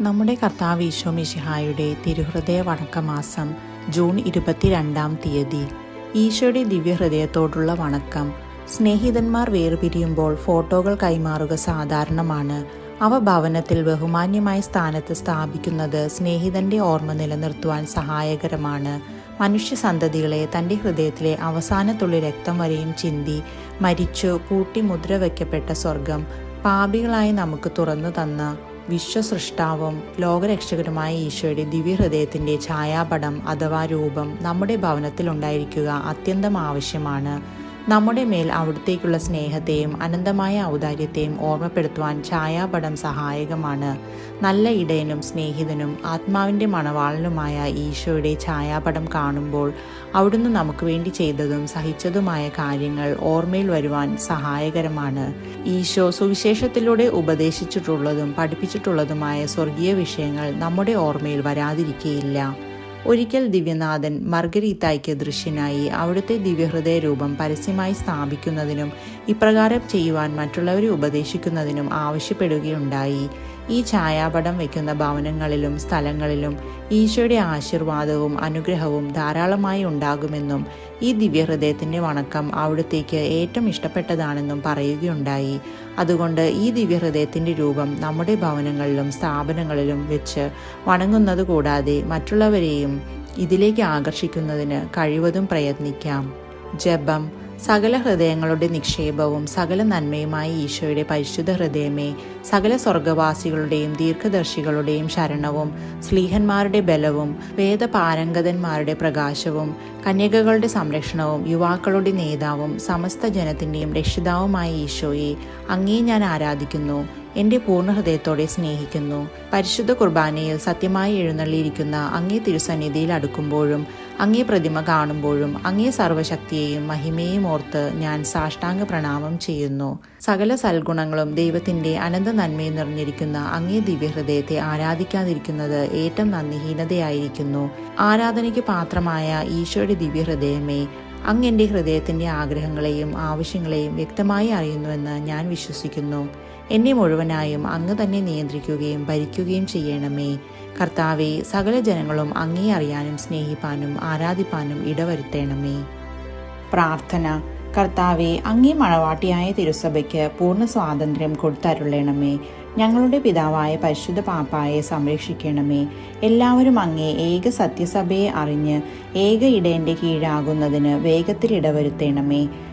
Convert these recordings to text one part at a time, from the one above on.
നമ്മുടെ കർത്താവ് ഈശോ മിഷിഹായുടെ തിരുഹൃദയ വണക്കമാസം ജൂൺ ഇരുപത്തിരണ്ടാം തീയതി. ഈശോയുടെ ദിവ്യഹൃദയത്തോടുള്ള വണക്കം. സ്നേഹിതന്മാർ വേർപിരിയുമ്പോൾ ഫോട്ടോകൾ കൈമാറുക സാധാരണമാണ്. അവ ഭവനത്തിൽ ബഹുമാന്യമായ സ്ഥാനത്ത് സ്ഥാപിക്കുന്നത് സ്നേഹിതന്റെ ഓർമ്മ നിലനിർത്തുവാൻ സഹായകരമാണ്. മനുഷ്യസന്തതികളെ തന്റെ ഹൃദയത്തിലെ അവസാനത്തുള്ളി രക്തം വരെയും ചിന്തി മരിച്ചു പൂട്ടി മുദ്ര വയ്ക്കപ്പെട്ട സ്വർഗം പാപികളായി നമുക്ക് തുറന്നു തന്ന വിശ്വസൃഷ്ടാവും ലോകരക്ഷകരുമായ ഈശോയുടെ ദിവ്യഹൃദയത്തിന്റെ ഛായാപടം അഥവാ രൂപം നമ്മുടെ ഭവനത്തിൽ ഉണ്ടായിരിക്കുക അത്യന്തം ആവശ്യമാണ്. നമ്മുടെ മേൽ അവിടത്തേക്കുള്ള സ്നേഹത്തെയും അനന്തമായ ഔദാര്യത്തെയും ഓർമ്മപ്പെടുത്തുവാൻ ഛായാപടം സഹായകമാണ്. നല്ല ഇടയനും സ്നേഹിതനും ആത്മാവിന്റെ മണവാളനുമായ ഈശോയുടെ ഛായാപടം കാണുമ്പോൾ അവിടുന്ന് നമുക്ക് വേണ്ടി ചെയ്തതും സഹിച്ചതുമായ കാര്യങ്ങൾ ഓർമ്മയിൽ വരുവാൻ സഹായകരമാണ്. ഈശോ സുവിശേഷത്തിലൂടെ ഉപദേശിച്ചിട്ടുള്ളതും പഠിപ്പിച്ചിട്ടുള്ളതുമായ സ്വർഗീയ വിഷയങ്ങൾ നമ്മുടെ ഓർമ്മയിൽ വരാതിരിക്കുകയില്ല ഒരിക്കൽ ദിവ്യനാഥൻ മർഗരീത്തായ്ക്ക് ദൃശ്യനായി അവിടുത്തെ ദിവ്യഹൃദയ രൂപം പരസ്യമായി സ്ഥാപിക്കുന്നതിനും ഇപ്രകാരം ചെയ്യുവാൻ മറ്റുള്ളവരെ ഉപദേശിക്കുന്നതിനും ആവശ്യപ്പെടുകയുണ്ടായി. ഈ ഛായാപടം വയ്ക്കുന്ന ഭവനങ്ങളിലും സ്ഥലങ്ങളിലും ഈശോയുടെ ആശീർവാദവും അനുഗ്രഹവും ധാരാളമായി ഉണ്ടാകുമെന്നും ഈ ദിവ്യഹൃദയത്തിന്റെ വണക്കം അവിടത്തേക്ക് ഏറ്റവും ഇഷ്ടപ്പെട്ടതാണെന്നും പറയുകയുണ്ടായി. അതുകൊണ്ട് ഈ ദിവ്യഹൃദയത്തിന്റെ രൂപം നമ്മുടെ ഭവനങ്ങളിലും സ്ഥാപനങ്ങളിലും വെച്ച് വണങ്ങുന്നത് കൂടാതെ മറ്റുള്ളവരെയും ഇതിലേക്ക് ആകർഷിക്കുന്നതിന് കഴിവതും പ്രയത്നിക്കാം. ജപം സകല ഹൃദയങ്ങളുടെ നിക്ഷേപവും സകല നന്മയുമായ ഈശോയുടെ പരിശുദ്ധ ഹൃദയമേ സകല സ്വർഗവാസികളുടെയും ദീർഘദർശികളുടെയും ശരണവും സ്ലീഹന്മാരുടെ ബലവും വേദപാരംഗതന്മാരുടെ പ്രകാശവും കന്യകകളുടെ സംരക്ഷണവും യുവാക്കളുടെ നേതാവും സമസ്ത ജനത്തിന്റെയും രക്ഷിതാവുമായ ഈശോയെ അങ്ങേ ഞാൻ ആരാധിക്കുന്നു. എന്റെ പൂർണ ഹൃദയത്തോടെ സ്നേഹിക്കുന്നു. പരിശുദ്ധ കുർബാനയിൽ സത്യമായി എഴുന്നള്ളിയിരിക്കുന്ന അങ്ങേ തിരുസന്നിധിയിൽ അടുക്കുമ്പോഴും അങ്ങേ പ്രതിമ കാണുമ്പോഴും അങ്ങേ സർവശക്തിയെയും മഹിമയെയും ഓർത്ത് ഞാൻ സാഷ്ടാംഗ പ്രണാമം ചെയ്യുന്നു. സകല സൽഗുണങ്ങളും ദൈവത്തിന്റെ അനന്ത നന്മയും നിറഞ്ഞിരിക്കുന്ന അങ്ങേ ദിവ്യഹൃദയത്തെ ആരാധിക്കാതിരിക്കുന്നത് ഏറ്റവും നന്ദിഹീനതയായിരിക്കുന്നു. ആരാധനയ്ക്ക് പാത്രമായ ഈശോയുടെ ദിവ്യഹൃദയമേ അങ്ങ് എന്റെ ഹൃദയത്തിന്റെ ആഗ്രഹങ്ങളെയും ആവശ്യങ്ങളെയും വ്യക്തമായി അറിയുന്നുവെന്ന് ഞാൻ വിശ്വസിക്കുന്നു. എന്നെ മുഴുവനായും അങ്ങ് തന്നെ നിയന്ത്രിക്കുകയും ഭരിക്കുകയും ചെയ്യണമേ. കർത്താവെ സകല ജനങ്ങളും അങ്ങേ അറിയാനും സ്നേഹിപ്പാനും ആരാധിപ്പാനും ഇടവരുത്തേണമേ. പ്രാർത്ഥന. കർത്താവെ അങ്ങേ മണവാട്ടിയായ തിരുസഭയ്ക്ക് പൂർണ സ്വാതന്ത്ര്യം കൊടുത്തരുളണമേ. ഞങ്ങളുടെ പിതാവായ പരിശുദ്ധ പാപ്പായെ സംരക്ഷിക്കണമേ. എല്ലാവരും അങ്ങേ ഏക സത്യസഭയെ അറിഞ്ഞ് ഏക ഇടയന്റെ കീഴാകുന്നതിന് വേഗത്തിൽ ഇടവരുത്തേണമേ.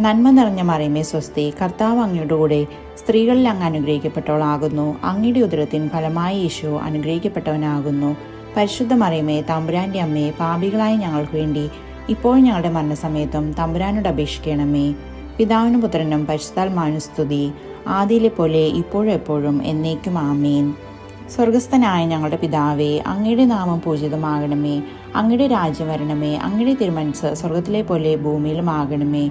നന്മ നിറഞ്ഞ മറിയമേ സ്വസ്തി കർത്താവ് അങ്ങയുടെ കൂടെ സ്ത്രീകളിൽ അങ്ങ് അനുഗ്രഹിക്കപ്പെട്ടവളാകുന്നു. അങ്ങയുടെ ഉദരത്തിൻ ഫലമായി യേശു അനുഗ്രഹിക്കപ്പെട്ടവനാകുന്നു. പരിശുദ്ധ മറിയമേ തമ്പുരാന്റെ അമ്മയെ പാപികളായ ഞങ്ങൾക്ക് വേണ്ടി ഇപ്പോൾ ഞങ്ങളുടെ മരണസമയത്തും തമ്പുരാനോട് അപേക്ഷിക്കണമേ. പിതാവിനും പുത്രനും പരിശുദ്ധാത്മാവിനും സ്തുതി. ആദിയിലെ പോലെ ഇപ്പോഴും എപ്പോഴും എന്നേക്കും ആമേൻ. സ്വർഗസ്ഥനായ ഞങ്ങളുടെ പിതാവേ അങ്ങയുടെ നാമം പൂജിതമാകണമേ. അങ്ങയുടെ രാജ്യം വരണമേ. അങ്ങയുടെ തിരുമനസ് സ്വർഗത്തിലെ പോലെ ഭൂമിയിലും ആകണമേ.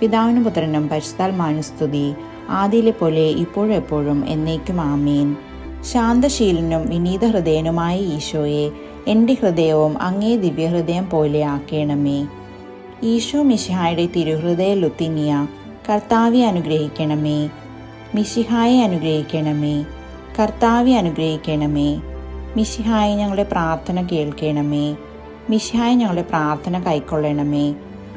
പിതാവിനും പുത്രനും പശുത്താൽ മാനുസ്തുതി ആദിയിലെ പോലെ ഇപ്പോഴും എപ്പോഴും എന്നേക്കും ആമീൻ. ശാന്തശീലനും വിനീത ഹൃദയനുമായ ഈശോയെ എന്റെ ഹൃദയവും അങ്ങേ ദിവ്യഹൃദയം പോലെ ആക്കണമേ. ഈശോ മിശിഹായുടെ തിരുഹൃദയ ലുത്തിനിയ കർത്താവെ അനുഗ്രഹിക്കണമേ. മിശിഹായെ അനുഗ്രഹിക്കണമേ. കർത്താവെ അനുഗ്രഹിക്കണമേ. മിശിഹായെ ഞങ്ങളുടെ പ്രാർത്ഥന കേൾക്കണമേ. മിശിഹായെ ഞങ്ങളുടെ പ്രാർത്ഥന കൈക്കൊള്ളണമേ.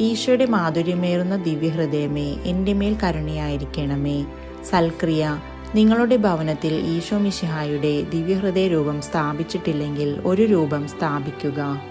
ഈശോയുടെ മാധുര്യമേറുന്ന ദിവ്യഹൃദയമേ എന്റെ മേൽ കരുണയായിരിക്കണമേ. സൽക്രിയ നിങ്ങളുടെ ഭവനത്തിൽ ഈശോ മിശിഹായുടെ ദിവ്യഹൃദയ രൂപം സ്ഥാപിച്ചിട്ടില്ലെങ്കിൽ ഒരു രൂപം സ്ഥാപിക്കുക.